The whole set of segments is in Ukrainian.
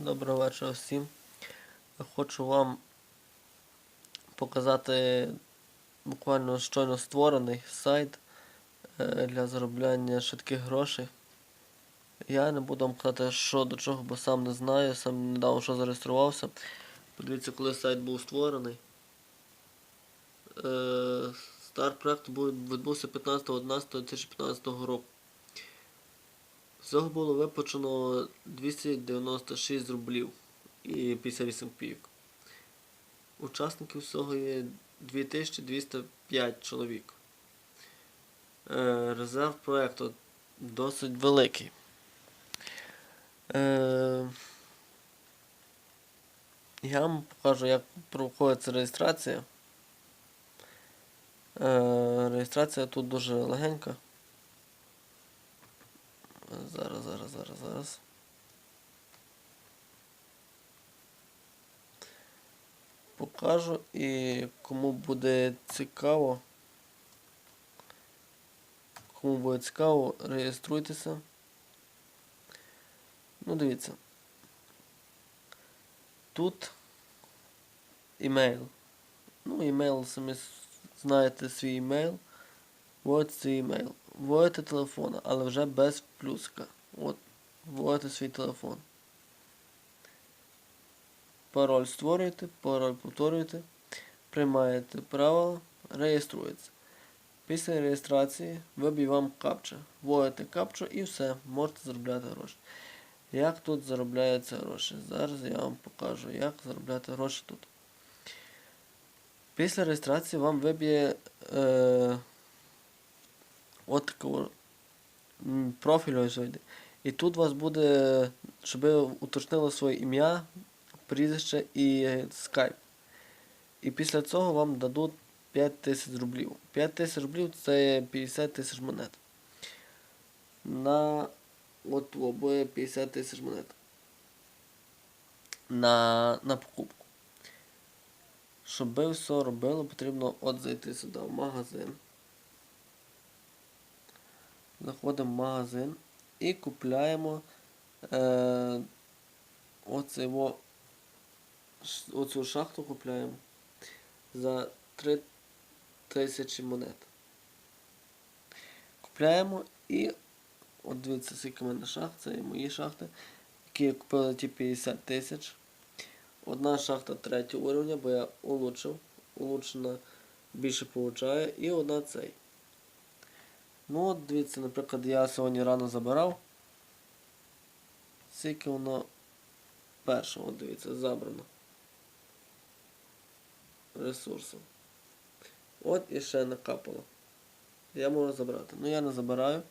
Доброго вечора всім. Хочу вам показати буквально щойно створений сайт е, для заробляння швидких грошей. Я не буду вам казати, що до чого, бо сам не знаю, сам недавно що зареєструвався. Подивіться, коли сайт був створений. Е, Старт проекту відбувся 15.11.2015 року. Всього було виплачено 296 рублів і 58 копійок. Учасників всього є 2205 чоловік. Е, резерв проєкту досить великий. Е, я вам покажу, як проходиться реєстрація. Е, реєстрація тут дуже легенька. Зараз, зараз, зараз, зараз. Покажу і кому буде цікаво. Кому буде цікаво, реєструйтеся. Ну, дивіться. Тут імейл. Ну, імейл, самі знаєте свій імейл. От свій імейл. Вводите телефон, але вже без плюска. От, вводите свій телефон. Пароль створюєте, пароль повторюєте, приймаєте правила, реєструється. Після реєстрації виб'є вам капча. Вводите капчу і все, можете заробляти гроші. Як тут заробляються гроші? Зараз я вам покажу, як заробляти гроші тут. Після реєстрації вам виб'є е, от такого профілю ось. І тут у вас буде, щоб ви уточнили своє ім'я, прізвище і скайп. І після цього вам дадуть 5 тисяч рублів. 5 тисяч рублів це 50 тисяч монет. На от обоє 50 тисяч монет. На, на покупку. Щоб ви все робили, потрібно от зайти сюди в магазин. Заходимо в магазин і купляємо е, оце оцю шахту купляємо за 3 тисячі монет. Купляємо і от дивіться, скільки в мене шахт, це і мої шахти, які я купив ті 50 тисяч. Одна шахта третього уровня, бо я улучшив. Улучшена більше получає. І одна цей. Ну от дивіться, наприклад, я сьогодні рано забирав. Скільки воно перше, от дивіться, забрано. Ресурсів. От і ще накапало. Я можу забрати. Ну я не забираю.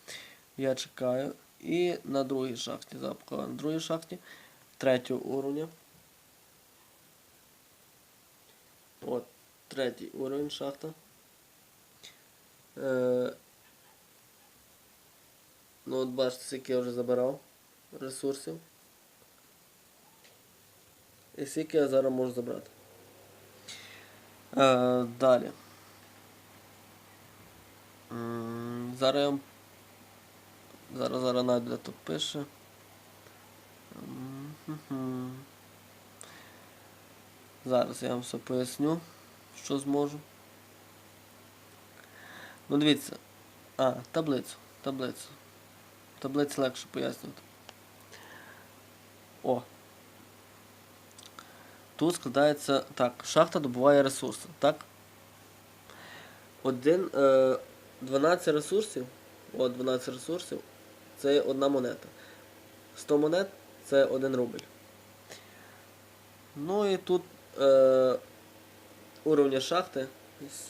Я чекаю. І на другій шахті запускаю. На другій шахті третього уровня. От, третій уровень шахта. Е, ну от бачите, скільки я вже забирав ресурсів. І скільки я зараз можу забрати. Е, далі. Зараз я Зараз зараз найду, тут пише. Зараз я вам все поясню, що зможу. Ну дивіться. А, таблицю. Таблицю. Таблицю легше пояснювати. О. Тут складається. Так, шахта добуває ресурси, так? Один. Е, 12 ресурсів. О, 12 ресурсів. Це одна монета. 100 монет це 1 рубль. Ну і тут е, уровня шахти.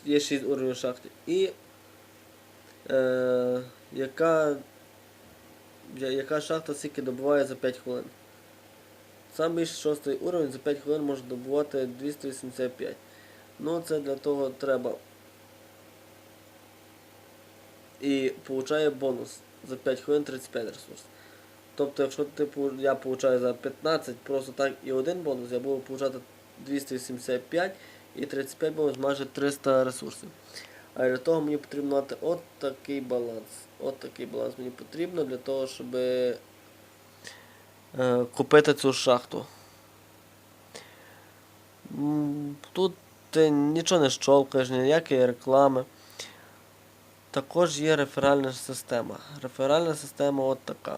Є 6 уровнів шахти. І е, яка, яка шахта скільки добуває за 5 хвилин. Сам більш шостий уровень за 5 хвилин може добувати 285. Ну це для того треба. І получає бонус за 5 хвилин 35 ресурсів. Тобто, якщо типу, я получаю за 15 просто так і один бонус, я буду получати 275 і 35 бонус майже 300 ресурсів. А для того мені потрібно мати от такий баланс. От такий баланс мені потрібно для того, щоб е, купити цю шахту. Тут ти нічого не щолкаєш, ніякої реклами. Також є реферальна система. Реферальна система от така.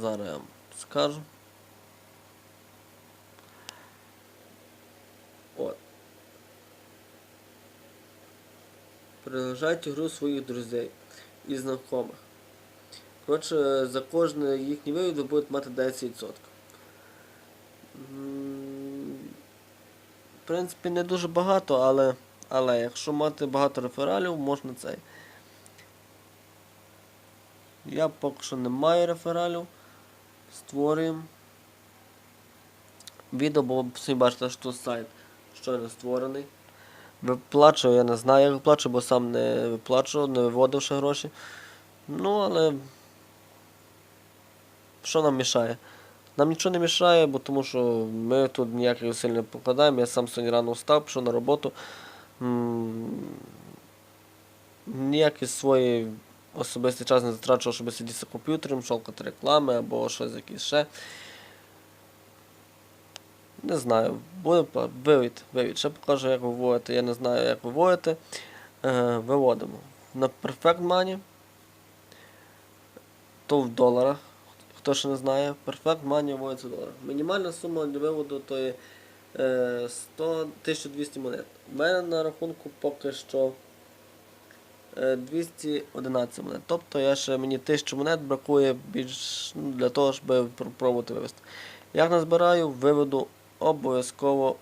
Зараз я вам скажу. От. Приглашайте гру своїх друзей і знайомих. Коротше, за кожний їхній вивід ви будете мати 10%. В принципі, не дуже багато, але, але якщо мати багато рефералів, можна цей. Я поки що не маю рефералів. Створюємо. Відео, бо всі бачите, що сайт щойно створений. Виплачую, я не знаю, як виплачую, бо сам не виплачував, не виводив ще гроші. Ну, але що нам мішає? Нам нічого не мішає, бо тому що ми тут ніяких зусиль не покладаємо. Я сам сьогодні рано встав, пішов на роботу. М, Ніякий свої особистий час не затрачував, щоб сидіти за комп'ютером, шовкати реклами або щось якесь ще. Не знаю, буде пла- вивід, вивід. Ще покажу, як виводити. Я не знаю, як виводити. Е, виводимо. На Perfect Money. То в доларах. Хто ще не знає, Perfect Money виводиться в доларах. Мінімальна сума для виводу то є е, 100 1200 монет. У мене на рахунку поки що е, 211 монет. Тобто я ще мені 1000 монет бракує більш ну, для того, щоб пробувати вивести. Як назбираю, виведу обов'язково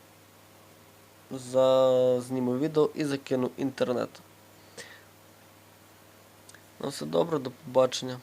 зазніму відео і закину інтернет. Ну все добре, до побачення.